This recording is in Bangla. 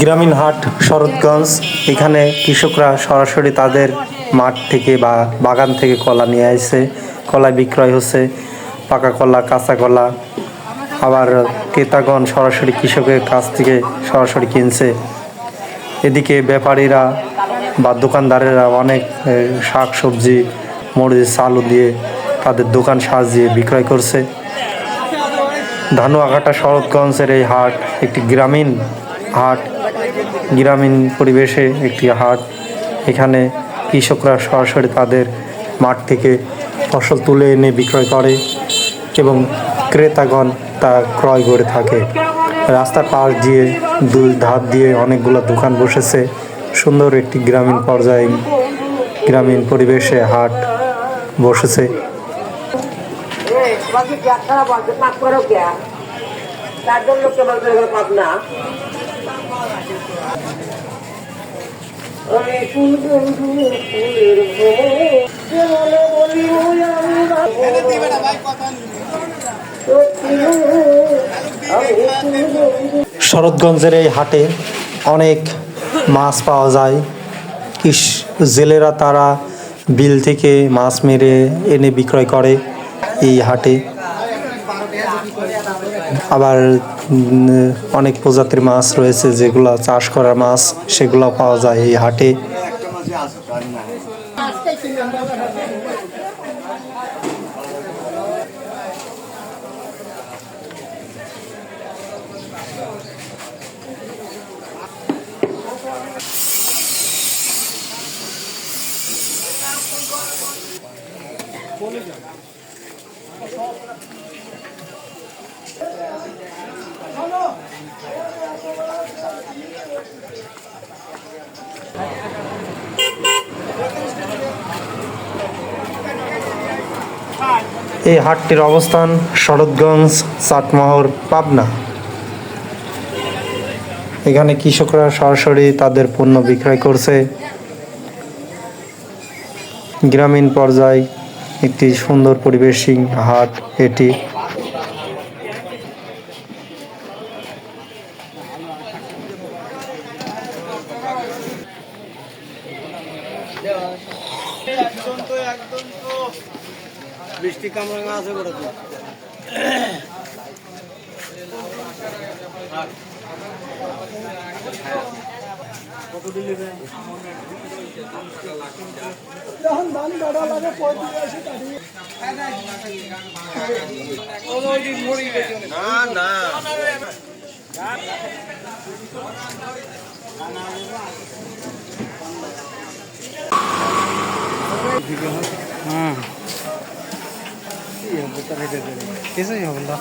গ্রামীণ হাট, শরৎগঞ্জ, এখানে কৃষকরা সরাসরি তাদের মাঠ থেকে বা বাগান থেকে কলা নিয়ে আসে কলা বিক্রয় হচ্ছে, পাকা কলা, কাঁচা কলা। আবার ক্রেতাগণ সরাসরি কৃষকের কাছ থেকে সরাসরি কিনছে। এদিকে ব্যাপারীরা বা দোকানদারেরা অনেক শাক, সবজি, মরিচ আলু দিয়ে তাদের দোকান সাজিয়ে বিক্রয় করছে। ধানুয়াঘাটা শরৎগঞ্জের এই হাট একটি গ্রামীণ হাট। গ্রামীণ পরিবেশে একটি হাট। এখানে কৃষকরা সরাসরি তাদের মাঠ থেকে ফসল তুলে এনে বিক্রয় করে এবং ক্রেতাগণ তা ক্রয় করে থাকে। রাস্তার পাশ দিয়ে দুই ধার দিয়ে অনেকগুলো দোকান বসেছে। সুন্দর একটি গ্রামীণ পর্যায়ে গ্রামীণ পরিবেশে হাট বসেছে। যাত্রা বলতে পাক শরৎগঞ্জের এই হাটে অনেক মাছ পাওয়া যায়। কিস জেলেরা তারা বিল থেকে মাছ মেরে এনে বিক্রয় করে এই হাটে। আবার অনেক প্রজাতির মাছ রয়েছে যেগুলো চাষ করা মাছ সেগুলো পাওয়া যায় এই হাটে। এই হাটটির অবস্থান শরৎগঞ্জ, চাটমোহর, পাবনা। এখানে কৃষকরা সরাসরি তাদের পণ্য বিক্রয় করছে। গ্রামীণ পর্যায়ে একটি সুন্দর পরিবেশিং হাট এটি। বৃষ্টি কামরাঙা আছে করে তো। না না। कैसे हो? बंदा